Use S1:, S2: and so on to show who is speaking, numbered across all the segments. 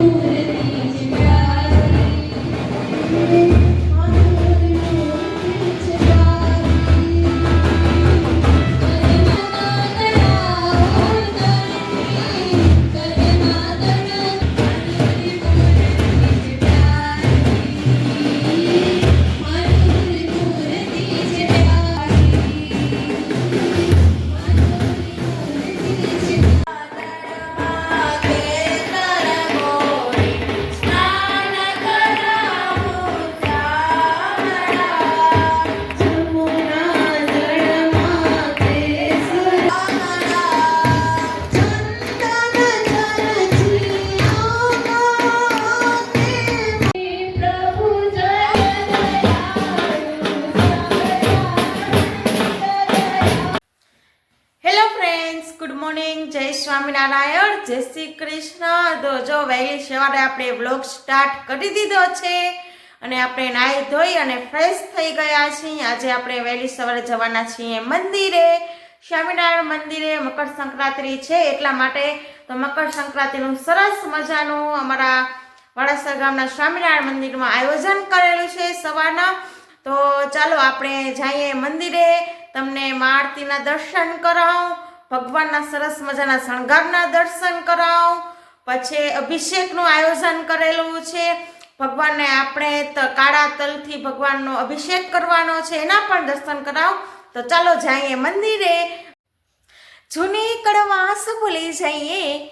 S1: Thank you. સવારે આપણે vlog start કરી દીધો છે. અને આપણે નાહી ધોઈ અને ફ્રેશ થઈ ગયા છીએ. આજે આપણે વહેલી સવારે જવાના છીએ મંદિરે. સ્વામિનારાયણ મંદિરે મકર સંક્રાંતિ છે. એટલા માટે તો મકર સંક્રાંતિનું સરસ મજાનું અમારા વડાસર ગામના સ્વામિનારાયણ મંદિરમાં આયોજન કરેલું છે સવારના. તો ચાલો આપણે જઈએ મંદિરે. તમને મા આરતીના દર્શન કરાવું. ભગવાનના સરસ મજાના શણગારના દર્શન કરાવું. પછી અભિષેકનું આયોજન કરેલું છે. ભગવાનને આપણે કાળા તલથી ભગવાનનો અભિષેક કરવાનો છે. એના પણ દર્શન કરાવ. તો ચાલો જઈએ મંદિરે. જૂની કડવાસ બોલી જઈએ.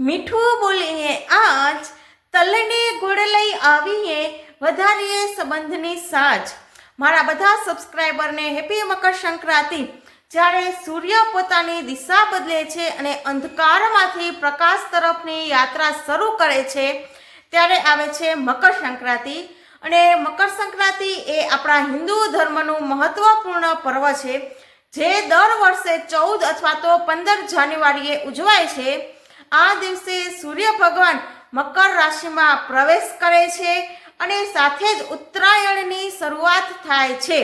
S1: મીઠું બોલીએ આજ. તલને ગુડ લઈ આવીએ. વધારીએ સંબંધની સાજ. મારા બધા સબસ્ક્રાઈબરને હેપી મકર સંક્રાંતિ. જ્યારે સૂર્ય પોતાની દિશા બદલે છે અને અંધકારમાંથી પ્રકાશ તરફની યાત્રા શરૂ કરે છે, ત્યારે આવે છે મકર સંક્રાંતિ. અને મકર સંક્રાંતિ એ આપણા હિન્દુ ધર્મનું મહત્વપૂર્ણ પર્વ છે, જે દર વર્ષે ચૌદ અથવા તો પંદર જાન્યુઆરીએ ઉજવાય છે. આ દિવસે સૂર્ય ભગવાન મકર રાશિમાં પ્રવેશ કરે છે અને સાથે જ ઉત્તરાયણની શરૂઆત થાય છે.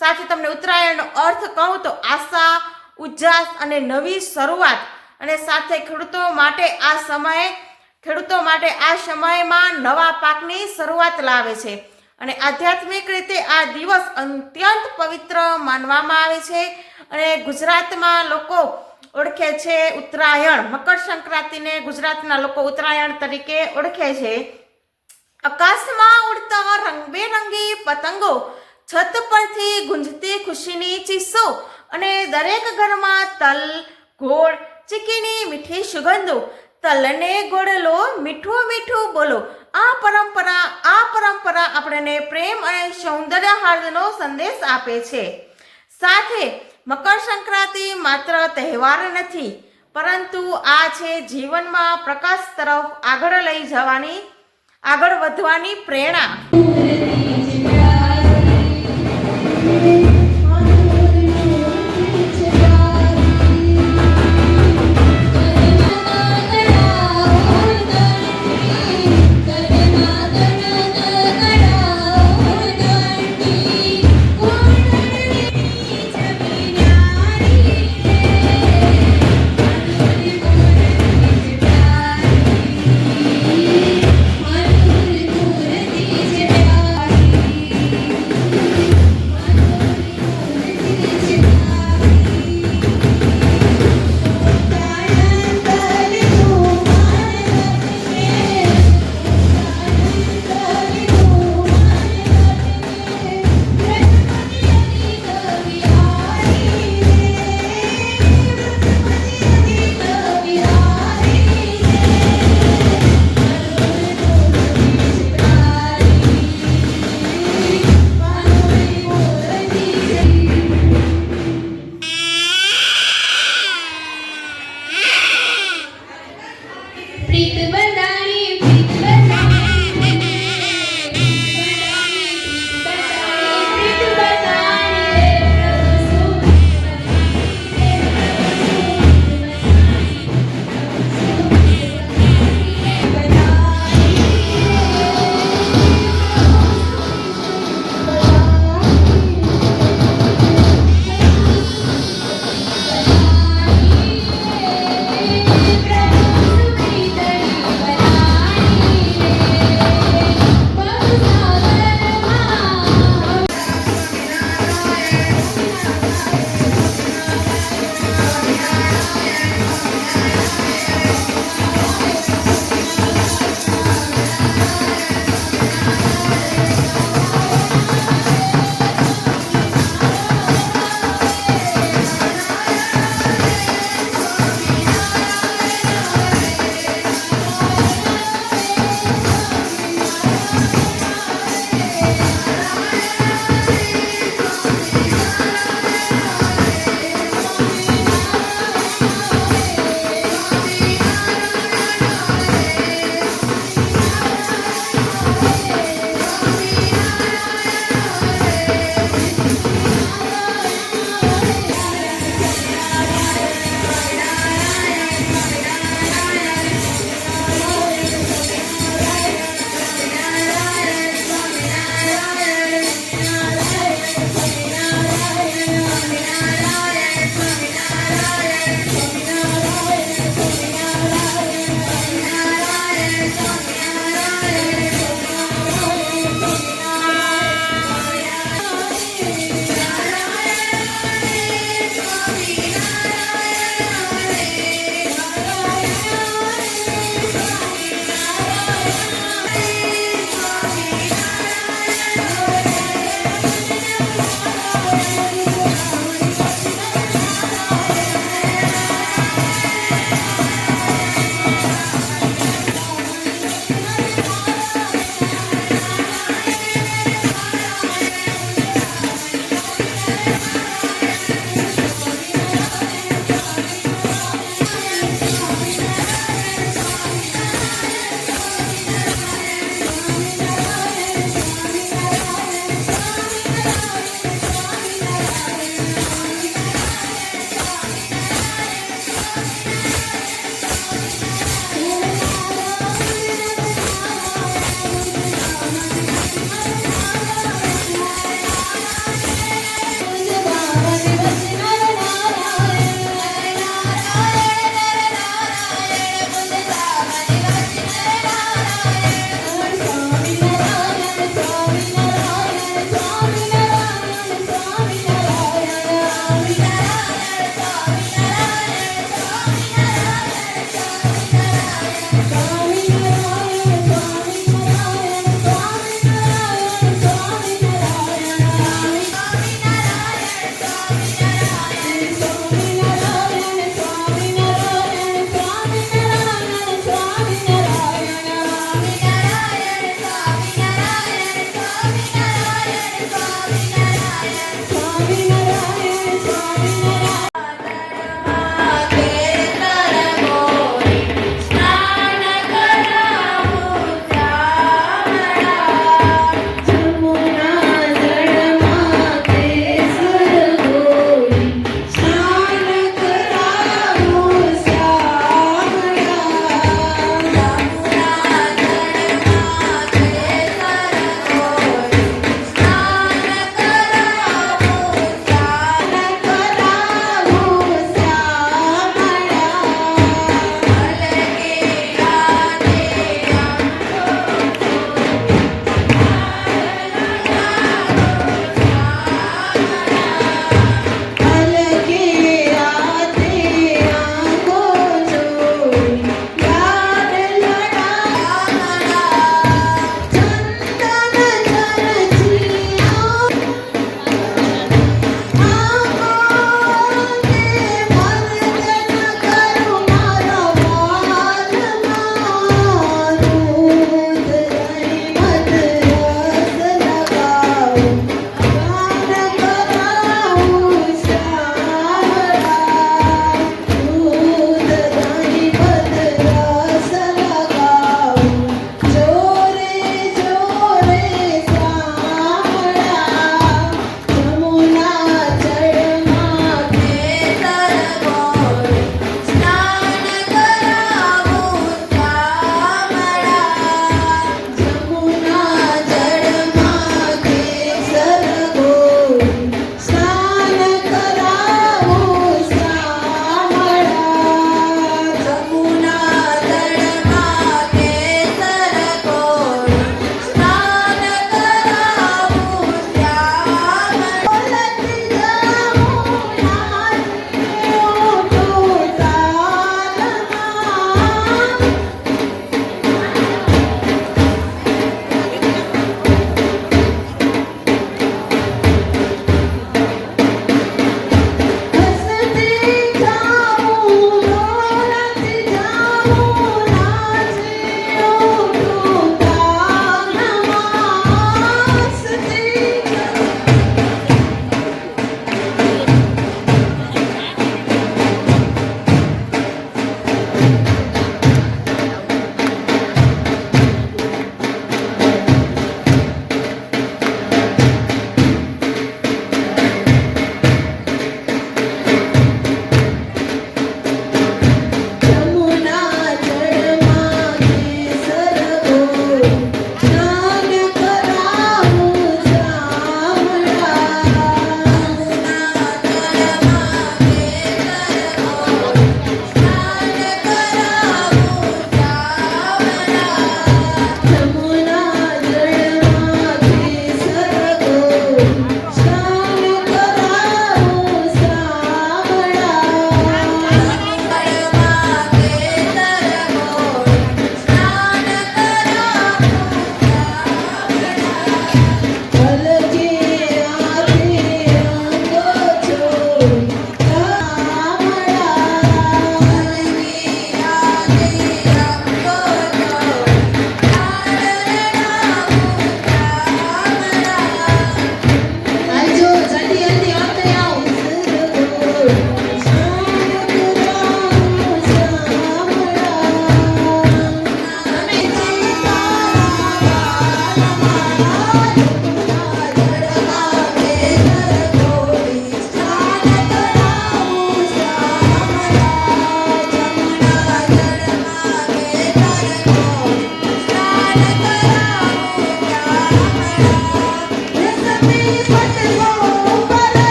S1: સાથે તમને ઉત્તરાયણનો અર્થ કહું તો આશા, ઉજાસ અને નવી શરૂઆત. અને સાથે ખેડૂતો માટે આ સમયે, ખેડૂતો માટે આ સમયમાં નવા પાકની શરૂઆત લાવે છે. અને આધ્યાત્મિક રીતે આ દિવસ અત્યંત પવિત્ર માનવામાં આવે છે. અને ગુજરાતમાં લોકો ઓળખે છે ઉત્તરાયણ. મકર સંક્રાંતિને ગુજરાતના લોકો ઉત્તરાયણ તરીકે ઓળખે છે. આકાશમાં ઉડતા રંગબેરંગી પતંગો છત પરથી ગુંજતી ખુશીની ચીસો અને દરેક ઘરમાં તલ, ગોળ, ચીકીની મીઠી સુગંધો. તલને ગોળલો મીઠું મીઠું બોલો. આ પરંપરા આ પરંપરા આપણને પ્રેમ અને સૌંદર્ય હાર્દનો સંદેશ આપે છે. સાથે મકર સંક્રાંતિ માત્ર તહેવાર નથી, પરંતુ આ છે જીવનમાં પ્રકાશ તરફ આગળ લઈ જવાની, આગળ વધવાની પ્રેરણા.